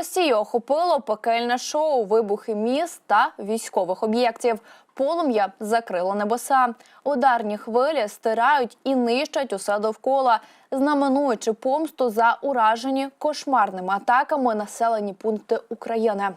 Росію охопило пекельне шоу, вибухи міст та військових об'єктів. Полум'я закрило небеса. Ударні хвилі стирають і нищать усе довкола, знаменуючи помсту за уражені кошмарними атаками населені пункти України.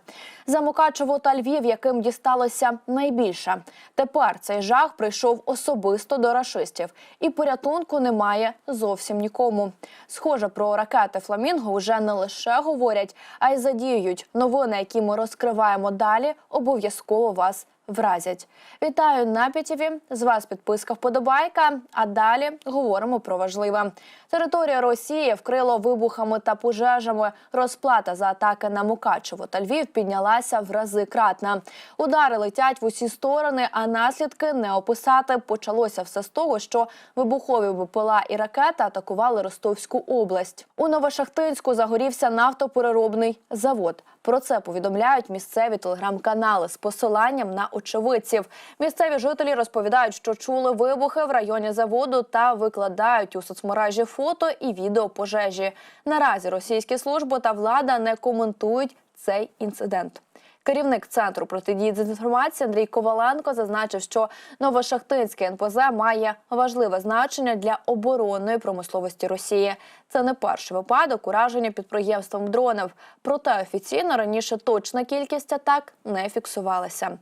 За Мукачево та Львів, яким дісталося найбільше. Тепер цей жах прийшов особисто до рашистів, і порятунку немає зовсім нікому. Схоже, про ракети Фламінго вже не лише говорять, а й задіюють. Новини, які ми розкриваємо далі, обов'язково вас вразять. Вітаю на п'ятіві. З вас підписка вподобайка. А далі говоримо про важливе. Територія Росії вкрило вибухами та пожежами. Розплата за атаки на Мукачево та Львів піднялася в рази кратна. Удари летять в усі сторони, а наслідки не описати. Почалося все з того, що вибухові БПЛА і ракета атакували Ростовську область. У Новошахтинську загорівся нафтопереробний завод. Про це повідомляють місцеві телеграм-канали з посиланням на очевидців. Місцеві жителі розповідають, що чули вибухи в районі заводу та викладають у соцмережі фото і відео пожежі. Наразі російські служби та влада не коментують цей інцидент. Керівник центру протидії дезінформації Андрій Коваленко зазначив, що Новошахтинське НПЗ має важливе значення для оборонної промисловості Росії. Це не перший випадок ураження підприємством дронів. Проте офіційно раніше точна кількість атак не фіксувалася.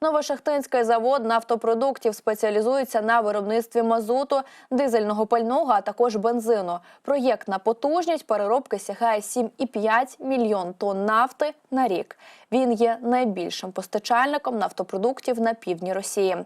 Новошахтинський завод нафтопродуктів спеціалізується на виробництві мазуту, дизельного пального, а також бензину. Проєктна потужність переробки сягає 7,5 мільйон тонн нафти на рік. Він є найбільшим постачальником нафтопродуктів на півдні Росії.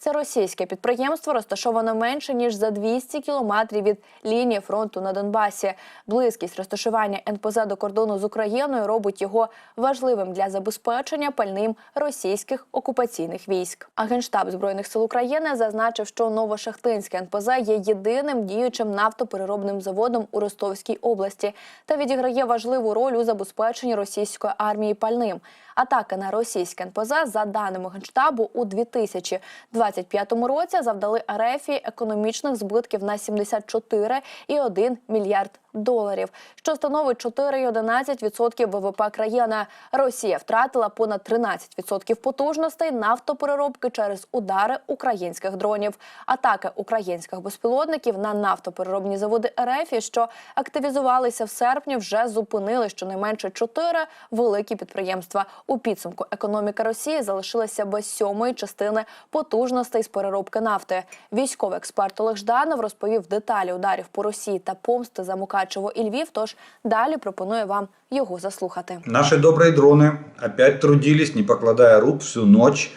Це російське підприємство розташоване менше ніж за 200 кілометрів від лінії фронту на Донбасі. Близькість розташування НПЗ до кордону з Україною робить його важливим для забезпечення пальним російських окупаційних військ. А генштаб збройних сил України зазначив, що Новошахтинське НПЗ є єдиним діючим нафтопереробним заводом у Ростовській області та відіграє важливу роль у забезпеченні російської армії пальним. Атаки на російське НПЗ, за даними генштабу, у 2025 році завдали Арефії економічних збитків на 74,1 мільярд доларів, що становить 4,11% ВВП країни. Росія втратила понад 13% потужностей нафтопереробки через удари українських дронів. Атаки українських безпілотників на нафтопереробні заводи РФ, що активізувалися в серпні, вже зупинили щонайменше чотири великі підприємства. У підсумку економіка Росії залишилася без сьомої частини потужностей з переробки нафти. Військовий експерт Олег Жданов розповів деталі ударів по Росії та помсти за Мукачево і Львів. Тож далі пропоную вам його заслухати. Наши добрые дроны опять трудились, не покладая рук всю ночь.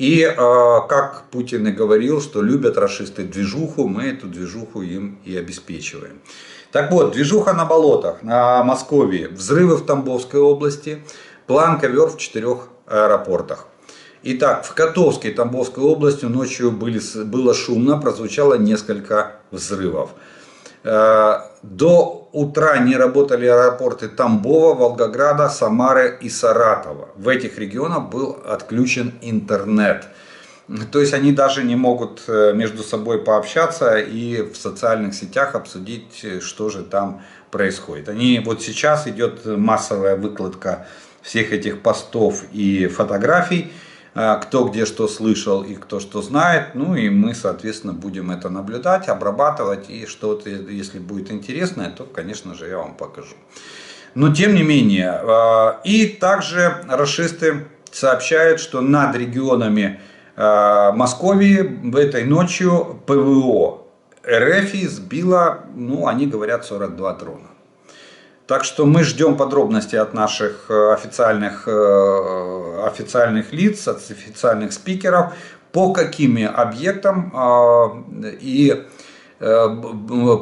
И, э, как Путин и говорил, что любят расисты движуху, мы эту движуху им и обеспечиваем. Так вот, движуха на болотах, на Москве, взрывы в Тамбовской области, план ковер в четырех аэропортах. Итак, в Котовской Тамбовской области ночью были, было шумно, прозвучало несколько взрывов. Э, До утра не работали аэропорты Тамбова, Волгограда, Самары и Саратова. В этих регионах был отключен интернет. То есть они даже не могут э, между собой пообщаться и в социальных сетях обсудить, э, что же там происходит. Они вот сейчас идет массовая выкладка всех этих постов и фотографий, кто где что слышал и кто что знает. Ну и мы, соответственно, будем это наблюдать, обрабатывать. И что-то, если будет интересное, то, конечно же, я вам покажу. Но тем не менее. э, И также расисты сообщают, что над регионами э, Московии этой ночью ПВО РФ сбило, ну, они говорят, 42 дрона. Так что мы ждем подробностей от наших э, официальных, э, официальных лиц, от официальных спикеров, по какими объектам э, и э,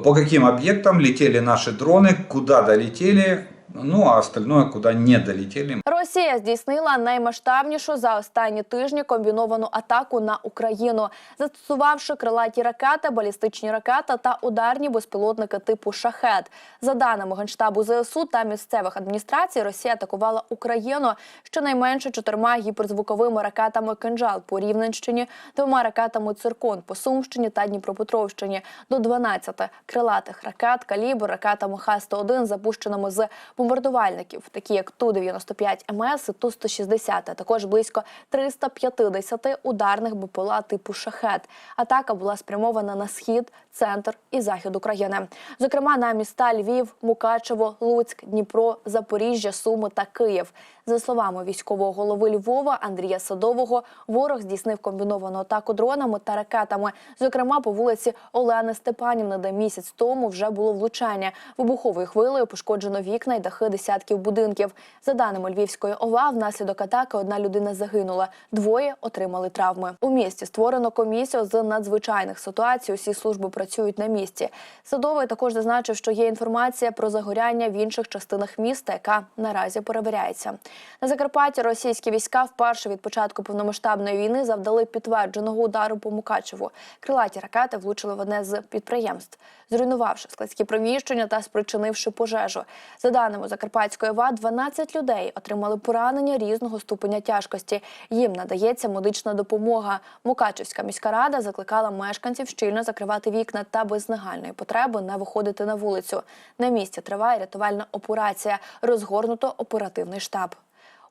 по каким объектам летели наши дроны, куда долетели, ну а остальное куда не долетели. Росія здійснила наймасштабнішу за останні тижні комбіновану атаку на Україну, застосувавши крилаті ракети, балістичні ракети та ударні безпілотники типу шахет. За даними генштабу ЗСУ та місцевих адміністрацій, Росія атакувала Україну щонайменше чотирма гіперзвуковими ракетами «Кинжал» по Рівненщині, двома ракетами «Циркон» по Сумщині та Дніпропетровщині, до 12 крилатих ракет калібр, ракетами Х-101, запущеними з бомбардувальників, такі як Ту-95 МС і Ту-160, а також близько 350 ударних БПЛА типу «Шахет». Атака була спрямована на схід, центр і захід України. Зокрема, на міста Львів, Мукачево, Луцьк, Дніпро, Запоріжжя, Суми та Київ. За словами військового голови Львова Андрія Садового, ворог здійснив комбіновану атаку дронами та ракетами. Зокрема, по вулиці Олени Степанівни, де місяць тому вже було влучання. Вибуховою хвилею пошкоджено вікна й дахи десятків будинків. За даними Львівської ОВА, внаслідок атаки одна людина загинула, двоє отримали травми. У місті створено комісію з надзвичайних ситуацій. Усі служби працюють на місці. Садовий також зазначив, що є інформація про загоряння в інших частинах міста, яка наразі перевіряється. На Закарпатті російські війська вперше від початку повномасштабної війни завдали підтвердженого удару по Мукачеву. Крилаті ракети влучили в одне з підприємств, зруйнувавши складські приміщення та спричинивши пожежу. За даними Закарпатської ВА, 12 людей отримали поранення різного ступеня тяжкості. Їм надається медична допомога. Мукачевська міська рада закликала мешканців щільно закривати вікна та без нагальної потреби не виходити на вулицю. На місці триває рятувальна операція. Розгорнуто оперативний штаб.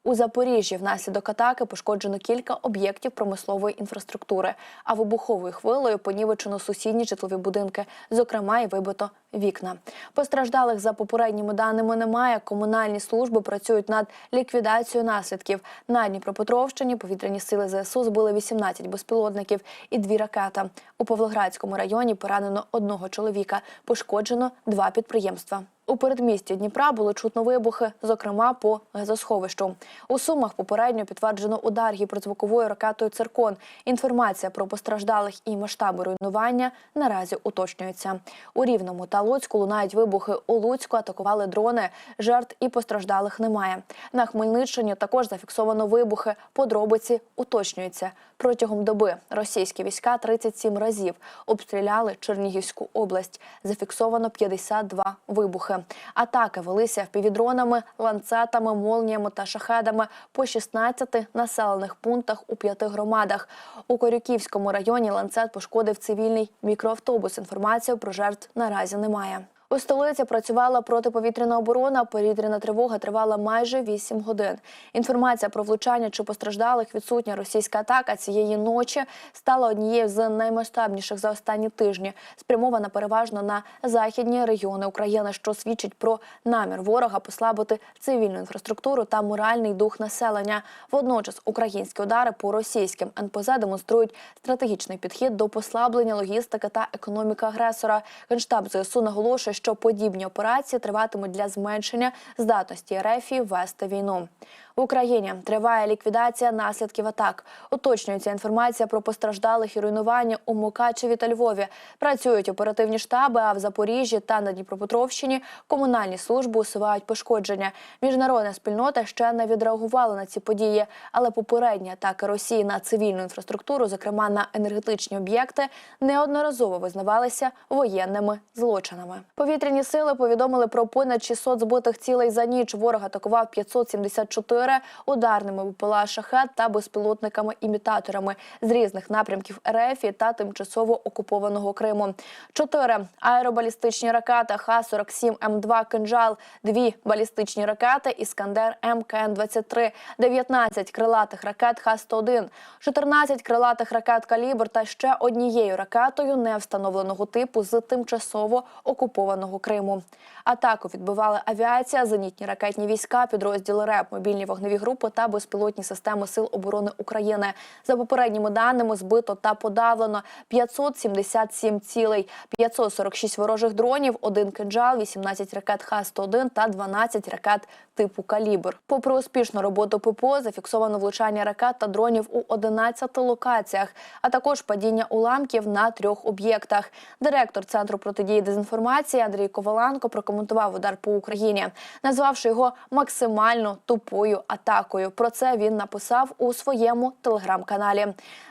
У Запоріжжі внаслідок атаки пошкоджено кілька об'єктів промислової інфраструктури, а вибуховою хвилею понівечено сусідні житлові будинки, зокрема і вибито вікна. Постраждалих за попередніми даними немає. Комунальні служби працюють над ліквідацією наслідків. На Дніпропетровщині повітряні сили ЗСУ збили 18 безпілотників і дві ракети. У Павлоградському районі поранено одного чоловіка, пошкоджено два підприємства. У передмісті Дніпра було чутно вибухи, зокрема по газосховищу. У Сумах попередньо підтверджено удар гіперзвуковою ракетою «Циркон». Інформація про постраждалих і масштаби руйнування наразі уточнюється. У Рівному та Луцьку лунають вибухи. У Луцьку атакували дрони. Жертв і постраждалих немає. На Хмельниччині також зафіксовано вибухи. Подробиці уточнюються. Протягом доби російські війська 37 разів обстріляли Чернігівську область. Зафіксовано 52 вибухи. Атаки велися впівдронами, ланцетами, молніями та шахедами по 16 населених пунктах у п'яти громадах. У Корюківському районі ланцет пошкодив цивільний мікроавтобус. Інформації про жертв наразі немає. У столиці працювала протиповітряна оборона. Повітряна тривога тривала майже 8 годин. Інформація про влучання чи постраждалих відсутня російська атака цієї ночі стала однією з наймасштабніших за останні тижні, спрямована переважно на західні регіони України, що свідчить про намір ворога послабити цивільну інфраструктуру та моральний дух населення. Водночас українські удари по російським НПЗ демонструють стратегічний підхід до послаблення логістики та економіки агресора. Генштаб ЗСУ наголошує, що подібні операції триватимуть для зменшення здатності РФ вести війну. В Україні триває ліквідація наслідків атак. Уточнюється інформація про постраждалих і руйнування у Мукачеві та Львові. Працюють оперативні штаби, а в Запоріжжі та на Дніпропетровщині комунальні служби усувають пошкодження. Міжнародна спільнота ще не відреагувала на ці події, але попередні атаки Росії на цивільну інфраструктуру, зокрема на енергетичні об'єкти, неодноразово визнавалися воєнними злочинами. Повітряні сили повідомили про понад 600 збитих цілей за ніч. Ворог атакував 574 ударними БПЛА «Шахет» та безпілотниками-імітаторами з різних напрямків РФ та тимчасово окупованого Криму. Чотири аеробалістичні ракети Х-47 М2 «Кинжал», дві балістичні ракети «Іскандер МКН-23», 19 крилатих ракет Х-101, 14 крилатих ракет «Калібр» та ще однією ракетою невстановленого типу з тимчасово окупованого Криму. Атаку відбивали авіація, зенітні ракетні війська, підрозділи РЕП, мобільні вогневі групи та безпілотні системи Сил оборони України. За попередніми даними збито та подавлено 577 цілей, 546 ворожих дронів, один кинджал, 18 ракет Х-101 та 12 ракет типу «Калібр». Попри успішну роботу ППО, зафіксовано влучання ракет та дронів у 11 локаціях, а також падіння уламків на трьох об'єктах. Директор центру протидії дезінформації Андрій Коваленко прокоментував удар по Україні, назвавши його максимально тупою атакою. Про це він написав у своєму телеграм-каналі.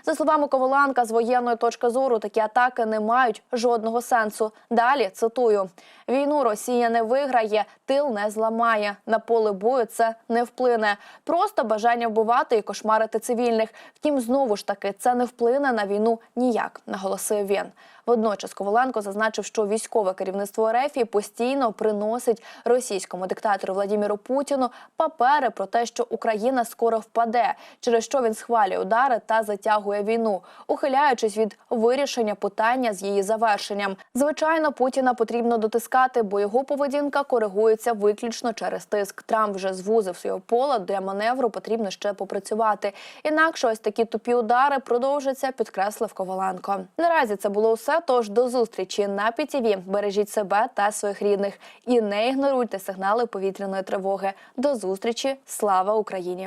За словами Коваленка, з воєнної точки зору такі атаки не мають жодного сенсу. Далі цитую: війну Росія не виграє, тил не зламає. На поле бою це не вплине. Просто бажання вбивати і кошмарити цивільних. Втім, знову ж таки, це не вплине на війну ніяк, наголосив він. Водночас Коваленко зазначив, що військове керівництво РФ постійно приносить російському диктатору Владіміру Путіну папери про те, що Україна скоро впаде, через що він схвалює удари та затягує війну, ухиляючись від вирішення питання з її завершенням. Звичайно, Путіна потрібно дотискати, бо його поведінка коригується виключно через тиск. Трамп вже звузив своє поле для маневру. Потрібно ще попрацювати. Інакше ось такі тупі удари продовжаться, підкреслив Коваленко. Наразі це було все. Тож до зустрічі на ПІТІВІ. Бережіть себе та своїх рідних і не ігноруйте сигнали повітряної тривоги. До зустрічі! Слава Україні!